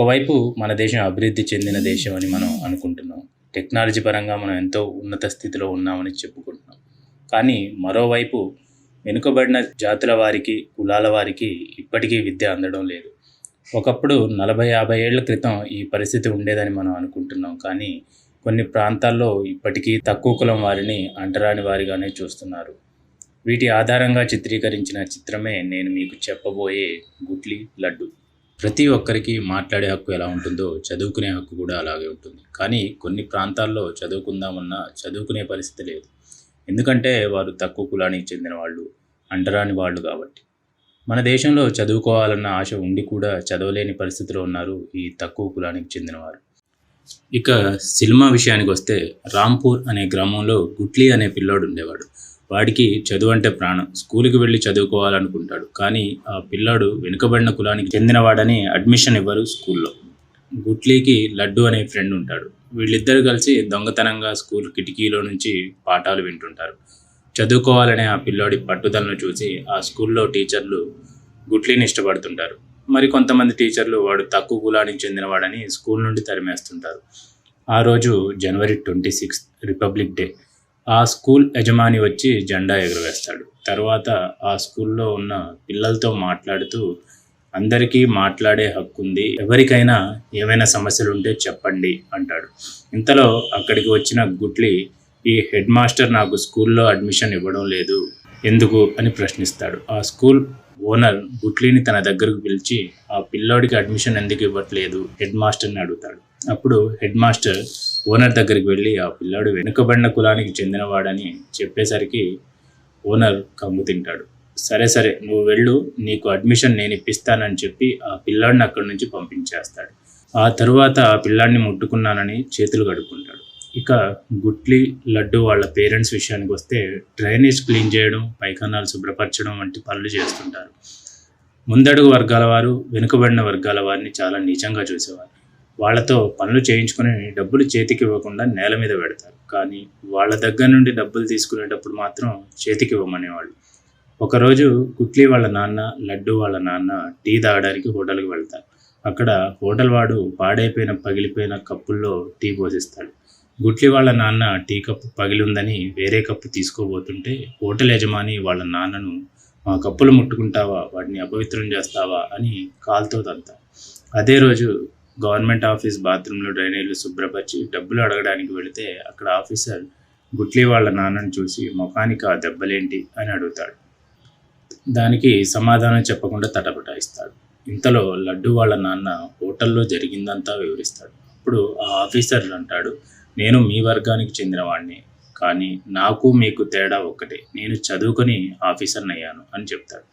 ఒకవైపు మన దేశం అభివృద్ధి చెందిన దేశం అని మనం అనుకుంటున్నాం. టెక్నాలజీ పరంగా మనం ఎంతో ఉన్నత స్థితిలో ఉన్నామని చెప్పుకుంటున్నాం. కానీ మరోవైపు వెనుకబడిన జాతుల వారికి కులాల వారికి ఇప్పటికీ విద్య అందడం లేదు. ఒకప్పుడు నలభై యాభై ఏళ్ళ క్రితం ఈ పరిస్థితి ఉండేదని మనం అనుకుంటున్నాం. కానీ కొన్ని ప్రాంతాల్లో ఇప్పటికీ తక్కువ కులం వారిని అంటరాని వారిగానే చూస్తున్నారు. వీటి ఆధారంగా చిత్రీకరించిన చిత్రమే నేను మీకు చెప్పబోయే గుట్లి లడ్డు. ప్రతి ఒక్కరికి మాట్లాడే హక్కు ఎలా ఉంటుందో చదువుకునే హక్కు కూడా అలాగే ఉంటుంది. కానీ కొన్ని ప్రాంతాల్లో చదువుకుందామన్నా చదువుకునే పరిస్థితి లేదు. ఎందుకంటే వారు తక్కువ కులానికి చెందిన వాళ్ళు అంటరాని వాళ్ళు కాబట్టి. మన దేశంలో చదువుకోవాలన్న ఆశ ఉండి కూడా చదవలేని పరిస్థితిలో ఉన్నారు ఈ తక్కువ కులానికి చెందినవారు. ఇక సినిమా విషయానికి వస్తే రాంపూర్ అనే గ్రామంలో గుట్లీ అనే పిల్లోడు ఉండేవాడు. వాడికి చదువు అంటే ప్రాణం. స్కూల్కి వెళ్ళి చదువుకోవాలనుకుంటాడు. కానీ ఆ పిల్లాడు వెనుకబడిన కులానికి చెందినవాడని అడ్మిషన్ ఇవ్వరు స్కూల్లో. గుట్లీకి లడ్డు అనే ఫ్రెండ్ ఉంటాడు. వీళ్ళిద్దరు కలిసి దొంగతనంగా స్కూల్ కిటికీలో నుంచి పాఠాలు వింటుంటారు. చదువుకోవాలనే ఆ పిల్లోడి పట్టుదలను చూసి ఆ స్కూల్లో టీచర్లు గుట్లీని ఇష్టపడుతుంటారు. మరి కొంతమంది టీచర్లు వాడు తక్కువ కులానికి చెందినవాడని స్కూల్ నుండి తరిమేస్తుంటారు. ఆ రోజు January twenty sixth republic day. ఆ స్కూల్ యజమాని వచ్చి జెండా ఎగురవేస్తాడు. తర్వాత ఆ స్కూల్లో ఉన్న పిల్లలతో మాట్లాడుతూ అందరికీ మాట్లాడే హక్కు ఉంది ఎవరికైనా ఏమైనా సమస్యలు ఉంటే చెప్పండి అంటాడు. ఇంతలో అక్కడికి వచ్చిన గుట్లి ఈ హెడ్ మాస్టర్ నాకు స్కూల్లో అడ్మిషన్ ఇవ్వడం లేదు. ఎందుకు? అని ప్రశ్నిస్తాడు. ఆ స్కూల్ ఓనర్ గుట్లీని తన దగ్గరకు పిలిచి ఆ పిల్లోడికి అడ్మిషన్ ఎందుకు ఇవ్వట్లేదు? హెడ్ మాస్టర్ని అడుగుతాడు. అప్పుడు హెడ్ మాస్టర్ ఓనర్ దగ్గరికి వెళ్ళి ఆ పిల్లాడు వెనుకబడిన కులానికి చెందినవాడని చెప్పేసరికి ఓనర్ కమ్ము తింటాడు. సరే సరే నువ్వు వెళ్ళు నీకు అడ్మిషన్ నేను ఇప్పిస్తానని చెప్పి ఆ పిల్లాడిని అక్కడి నుంచి పంపించేస్తాడు. ఆ తరువాత ఆ పిల్లాడిని ముట్టుకున్నానని చేతులు కడుక్కుంటాడు. ఇక గుట్లి లడ్డు వాళ్ళ పేరెంట్స్ విషయానికి వస్తే డ్రైనేజ్ క్లీన్ చేయడం పైఖానాలు శుభ్రపరచడం వంటి పనులు చేస్తుంటారు. ముందడుగు వర్గాల వారు వెనుకబడిన వర్గాల వారిని చాలా నీచంగా చూసేవారు. వాళ్ళతో పనులు చేయించుకుని డబ్బులు చేతికి ఇవ్వకుండా నేల మీద పెడతారు. కానీ వాళ్ళ దగ్గర నుండి డబ్బులు తీసుకునేటప్పుడు మాత్రం చేతికి ఇవ్వమనేవాళ్ళు. ఒకరోజు గుట్లీ వాళ్ళ నాన్న లడ్డు వాళ్ళ నాన్న టీ తాగడానికి హోటల్కి వెళ్తారు. అక్కడ హోటల్ వాడు పాడైపోయిన పగిలిపోయిన కప్పుల్లో టీ పోసిస్తాడు. గుట్లి వాళ్ళ నాన్న టీ కప్పు పగిలిందని వేరే కప్పు తీసుకోబోతుంటే హోటల్ యజమాని వాళ్ళ నాన్నను మా కప్పులు ముట్టుకుంటావా? వాటిని అపవిత్రం చేస్తావా? అని కాల్తో తంతా. అదే రోజు గవర్నమెంట్ ఆఫీస్ బాత్రూంలో డ్రైనేజీలు శుభ్రపరిచి డబ్బులు అడగడానికి వెళితే అక్కడ ఆఫీసర్ గుట్లీ వాళ్ళ నాన్నను చూసి ముఖానికి ఆ దెబ్బలేంటి? అని అడుగుతాడు. దానికి సమాధానం చెప్పకుండా తటపటాయిస్తాడు. ఇంతలో లడ్డు వాళ్ళ నాన్న హోటల్లో జరిగిందంతా వివరిస్తాడు. అప్పుడు ఆ ఆఫీసర్ అంటాడు నేను మీ వర్గానికి చెందినవాడిని కానీ నాకు మీకు తేడా ఒక్కటే. నేను చదువుకొని ఆఫీసర్ని అయ్యాను అని చెప్తాడు.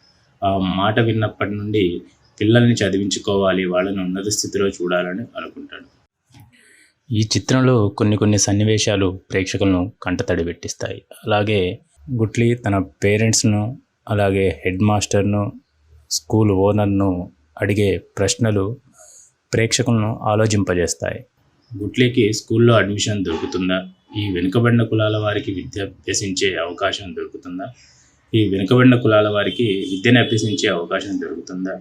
ఆ మాట విన్నప్పటి నుండి పిల్లల్ని చదివించుకోవాలి వాళ్ళని ఉన్నత స్థితిలో చూడాలని అనుకుంటాడు. ఈ చిత్రంలో కొన్ని కొన్ని సన్నివేశాలు ప్రేక్షకులను కంటతడి పెట్టిస్తాయి. అలాగే గుట్లీ తన పేరెంట్స్ను అలాగే హెడ్ మాస్టర్ను స్కూల్ ఓనర్ను అడిగే ప్రశ్నలు ప్రేక్షకులను ఆలోచింపజేస్తాయి. గుట్లీకి స్కూల్లో అడ్మిషన్ దొరుకుతుందా? ఈ వెనుకబడిన కులాల వారికి విద్య అభ్యసించే అవకాశం దొరుకుతుందా? ఈ వెనుకబడిన కులాల వారికి విద్యను అభ్యసించే అవకాశం దొరుకుతుందా?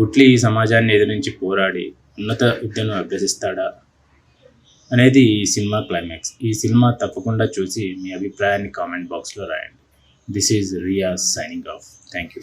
గుట్లీ ఈ సమాజాన్ని ఎదిరించి పోరాడి ఉన్నత విద్యను అభ్యసిస్తాడా? అనేది ఈ సినిమా క్లైమాక్స్. ఈ సినిమా తప్పకుండా చూసి మీ అభిప్రాయాన్ని కామెంట్ బాక్స్లో రాయండి. This is Riya signing off. Thank you